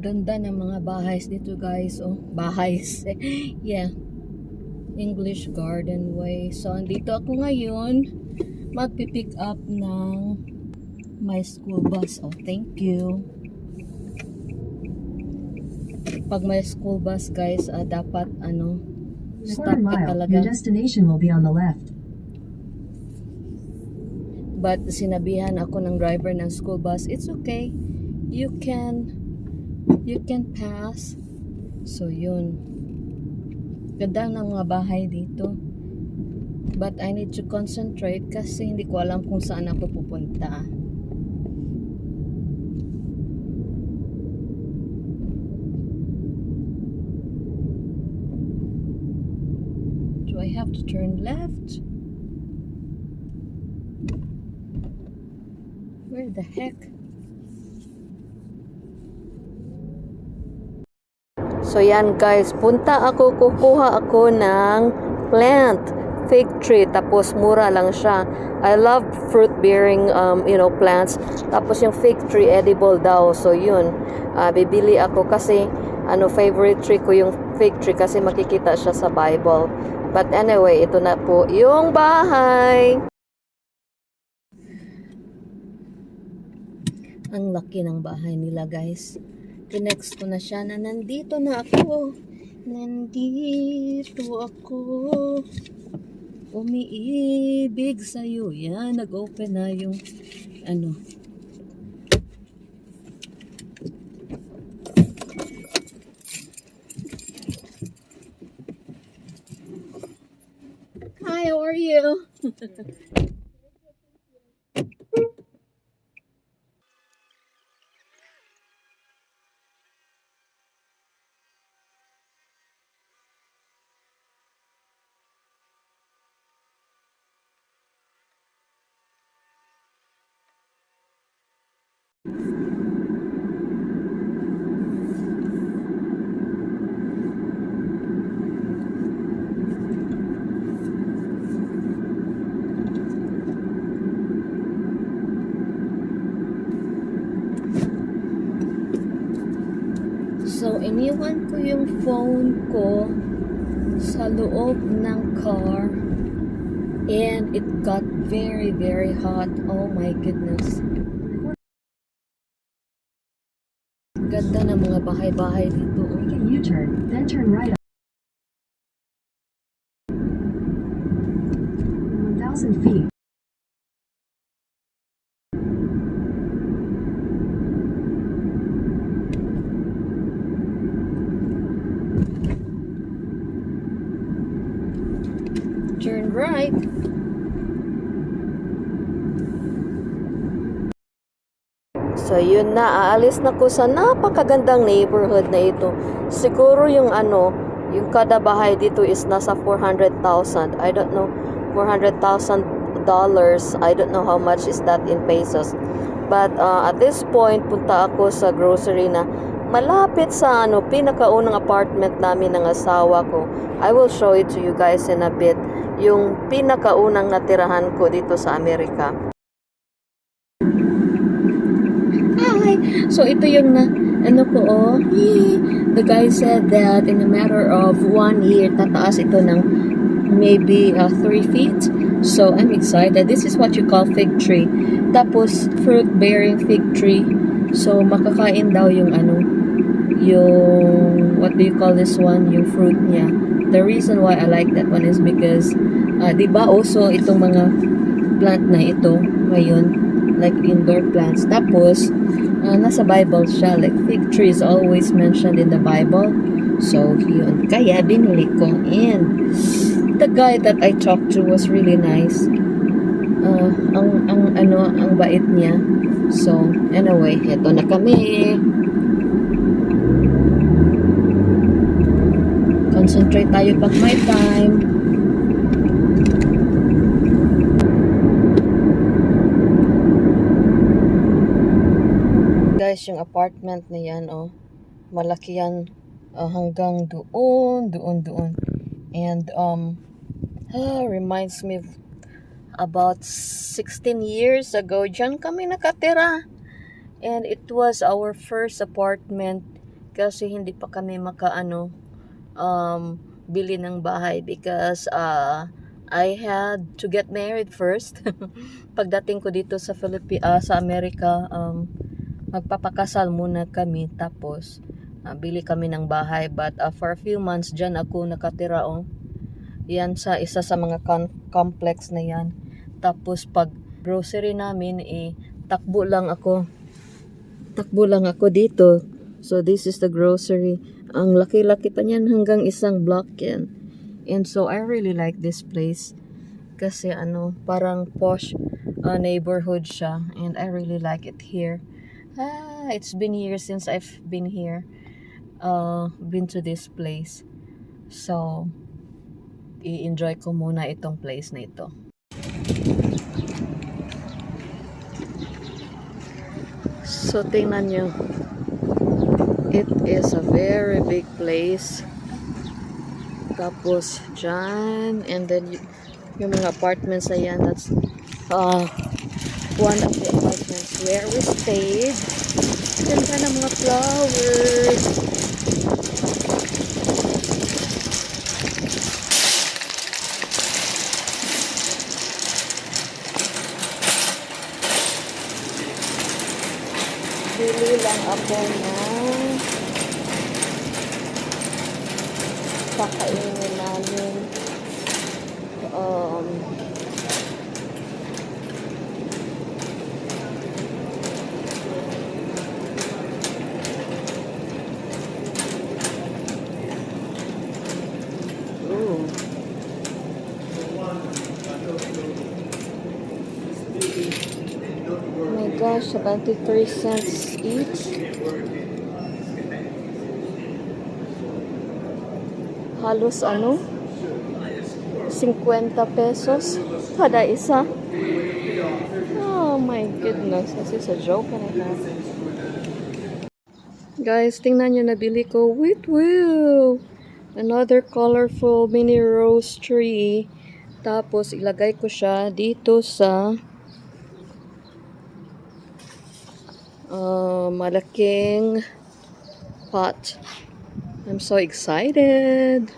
Ganda ng mga bahays dito guys. Oh, bahays. yeah. English Garden Way. So, andito ako ngayon. Magpipick up ng my school bus. Oh, thank you. Pag may school bus guys, ah, dapat ano, stop ka talaga. your destination will be on the left. But sinabihan ako ng driver ng school bus, it's okay. You can you can pass. So yun. Ganda ng mga bahay dito. But I need to concentrate kasi hindi ko alam kung saan ako pupunta. Do I have to turn left? Where the heck? So yan guys, punta ako, kukuha ako ng plant, fig tree, tapos mura lang siya. I love fruit bearing um, you know, plants. Tapos yung fig tree edible daw. So yun, ah, bibili ako kasi ano favorite tree ko yung fig tree kasi makikita siya sa Bible. But anyway, ito na po yung bahay. Ang laki ng bahay nila guys. Tinext ko na siya na nandito na ako. Nandito ako. Umiibig sa'yo. Yan, nag-open na yung ano. Hi, how are you? So, iniwan ko yung phone ko sa loob ng car and it got very, very hot. Oh my goodness. Ganda ng mga bahay-bahay dito. Make a U-turn, then turn right. 1,000 feet. Turn right. So yun na, aalis na ko sa napakagandang neighborhood na ito. Siguro yung ano, yung kada bahay dito is nasa 400,000. I don't know, 400,000 dollars. I don't know how much is that in pesos. But uh, at this point, punta ako sa grocery na malapit sa ano, pinakaunang apartment namin ng asawa ko. I will show it to you guys in a bit. Yung pinakaunang natirahan ko dito sa Amerika. Hi! So, ito yung na, ano ko, oh. The guy said that in a matter of one year, tataas ito ng maybe uh, three feet. So, I'm excited. This is what you call fig tree. Tapos, fruit-bearing fig tree. So, makakain daw yung ano, yung, what do you call this one? Yung fruit niya. The reason why I like that one is because, uh, di ba also itong mga plant na ito ngayon, like indoor plants. Tapos, uh, nasa Bible siya. Like fig tree is always mentioned in the Bible. So, yun. Kaya, binili ko. And, the guy that I talked to was really nice. Uh, ang, ang, ano, ang bait niya. So, anyway, eto na kami. Concentrate tayo pag may time. Guys, yung apartment na yan, oh, malaki yan uh, hanggang doon, doon, doon. And, um, ah, reminds me about 16 years ago, dyan kami nakatira. And it was our first apartment kasi hindi pa kami makaano um, bili ng bahay because uh, I had to get married first. Pagdating ko dito sa Philippi ah, sa Amerika, um, magpapakasal muna kami tapos ah, bili kami ng bahay but ah, for a few months dyan ako nakatira oh. Yan sa isa sa mga complex na yan. Tapos pag grocery namin eh takbo lang ako. Takbo lang ako dito. So this is the grocery. Ang laki-laki pa niyan hanggang isang block yan. And so I really like this place kasi ano, parang posh uh, neighborhood siya and I really like it here. Ah, it's been years since I've been here. Uh, been to this place. So, i-enjoy ko muna itong place na ito. So, tingnan nyo. It is a very big place. Tapos, dyan. And then, yung mga apartments na yan, that's uh, one of the apartments where we stayed. Ganda ng mga flowers. Bili lang ako ng kakainin namin. Um, gosh, 73 cents each. Halos ano? 50 pesos kada isa. Oh my goodness. This is a joke and a half. Guys, tingnan nyo nabili ko. Wait, wow! Another colorful mini rose tree. Tapos, ilagay ko siya dito sa uh, malaking pot. I'm so excited.